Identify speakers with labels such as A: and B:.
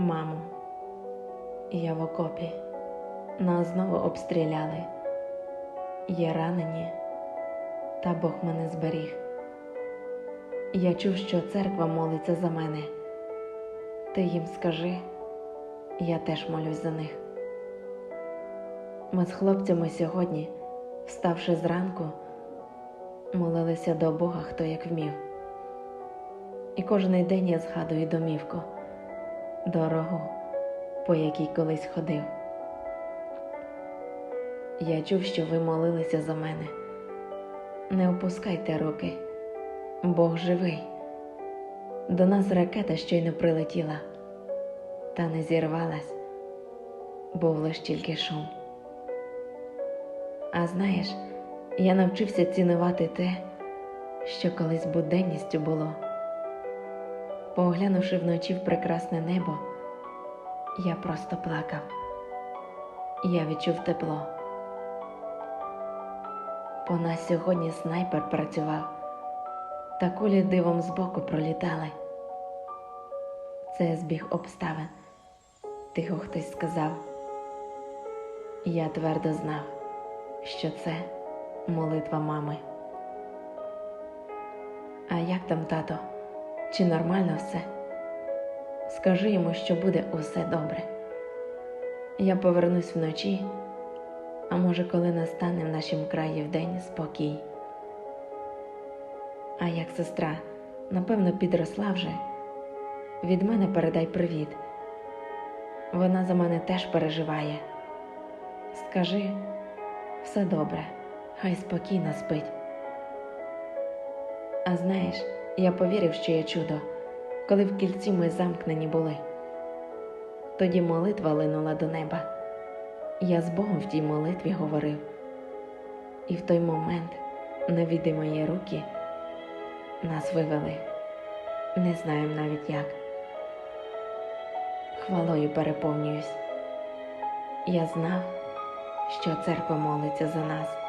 A: Мамо, я в окопі, нас знову обстріляли. Є ранені, та Бог мене зберіг. Я чув, що церква молиться за мене. Ти їм скажи, я теж молюсь за них. Ми з хлопцями сьогодні, вставши зранку, молилися до Бога, хто як вмів. І кожний день я згадую домівку, дорогу, по якій колись ходив. Я чув, що ви молилися за мене. Не опускайте руки, Бог живий. До нас ракета щойно прилетіла, та не зірвалась, був лиш тільки шум. А знаєш, я навчився цінувати те, що колись буденністю було. Поглянувши вночі в прекрасне небо, я просто плакав. Я відчув тепло. По нас сьогодні снайпер працював, та кулі дивом збоку пролітали. Це збіг обставин, тихо хтось сказав. Я твердо знав, що це молитва мами. А як там, тато? Чи нормально все? Скажи йому, що буде усе добре. Я повернусь вночі, а може, коли настане в нашім краї вдень спокій. А як сестра, напевно, підросла вже. Від мене передай привіт. Вона за мене теж переживає. Скажи, все добре, хай спокійно спить. А знаєш, я повірив, що є чудо, коли в кільці ми замкнені були. Тоді молитва линула до неба. Я з Богом в тій молитві говорив, і в той момент невідимої руки нас вивели, не знаємо навіть як. Хвалою переповнююсь. Я знав, що церква молиться за нас.